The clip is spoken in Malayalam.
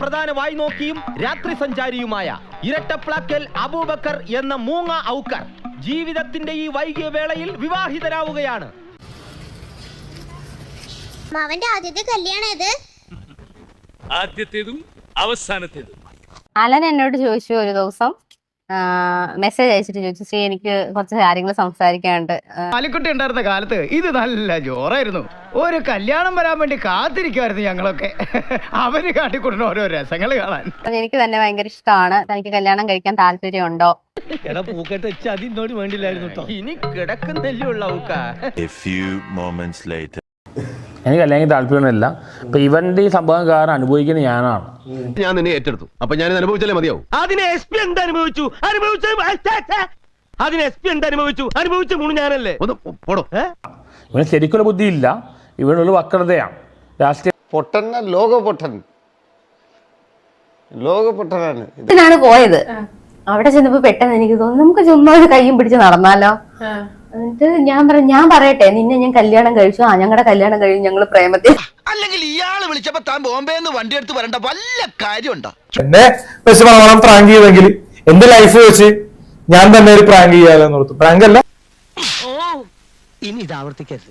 പ്രധാന വായി നോക്കിയും രാത്രി സഞ്ചാരിയുമായ ഇരട്ടപ്ലാക്കൽ അബൂബക്കർ എന്ന മൂങ്ങ ഔക്കർ ജീവിതത്തിന്റെ ഈ വൈകിയ വേളയിൽ വിവാഹിതരാവുകയാണ്. അവന്റെ ആദ്യത്തെ കല്യാണം ഇത് ആദ്യത്തേതും അവസാനത്തേതും. അലൻ എന്നോട് ചോദിച്ചു ഒരു ദിവസം മെസ്സേജ് അയച്ചിട്ട് ചോദിച്ചു ശ്രീ എനിക്ക് കുറച്ച് കാര്യങ്ങൾ സംസാരിക്കാനുണ്ട്. കാലിക്കുട്ടി അലിക്കുട്ടി ഉണ്ടായിരുന്ന കാലത്ത് ഇത് നല്ല ജോറായിരുന്നു. ഒരു കല്യാണം വരാൻ വേണ്ടി കാത്തിരിക്കുമായിരുന്നു ഞങ്ങളൊക്കെ. അവർ കാട്ടിക്കൊടുന്ന ഓരോ രസങ്ങൾ കാണാൻ. അത് എനിക്ക് തന്നെ ഭയങ്കര ഇഷ്ടമാണ്. തനിക്ക് കല്യാണം കഴിക്കാൻ വേണ്ടില്ലായിരുന്നു കേട്ടോ ഇനി കിടക്കുന്നല്ലേ എനിക്ക് അല്ലെങ്കിൽ താല്പര്യമൊന്നുമില്ല. അപ്പൊ ഇവന്റെ ഈ സംഭവം കാരണം അനുഭവിക്കുന്ന ഞാനാണ്. ഞാൻ നിന്നെ ഏറ്റെടുത്തു. അപ്പൊ ഞാൻ അനുഭവിച്ചാലേ മതിയാവും. അതിനെ എസ് പി എന്ത് അനുഭവിച്ചു? അനുഭവിച്ചു അതിന് എസ് പി എന്ത് അനുഭവിച്ചു? അനുഭവിച്ച മൂന്ന് ഞാനല്ലേ? ഒന്ന് പോടോ. ഇവന് ശരിക്കുള്ള ബുദ്ധിയില്ല. ഇവനുള്ള വക്രതയാണ്. രാഷ്ട്രീയ പൊട്ടൻ ലോക പൊട്ടൻ ലോക പൊട്ടനാണ് ഇതിനാണ് പോയത്. അവിടെ ചെന്നപ്പോ പെട്ടെന്ന് എനിക്ക് തോന്നുന്നു നമുക്ക് ചുമ്മാ ഒരു കയ്യും പിടിച്ച് നടന്നാലോ? എന്നിട്ട് ഞാൻ പറ ഞാൻ പറയട്ടെ നിന്നെ ഞാൻ കല്യാണം കഴിച്ചു. ആ ഞങ്ങളുടെ കല്യാണം കഴിഞ്ഞു ഞങ്ങൾ പ്രേമത്തിൽ അല്ലെങ്കിൽ ഇയാൾ വിളിച്ചപ്പോ താൻ ബോംബെ നിന്ന് വണ്ടി എടുത്ത് വരണ്ട വല്ല കാര്യമുണ്ടോ? എന്നെ വെച്ച് പറയണം പ്രാങ്ക് ചെയ്തെങ്കിൽ എന്റെ ലൈഫ് വെച്ച് ഞാൻ തന്നെ ഒരു പ്രാങ്ക് ഓർത്തു. പ്രാങ്ക് അല്ല. ഇനി ഇത് ആവർത്തിക്കരുത്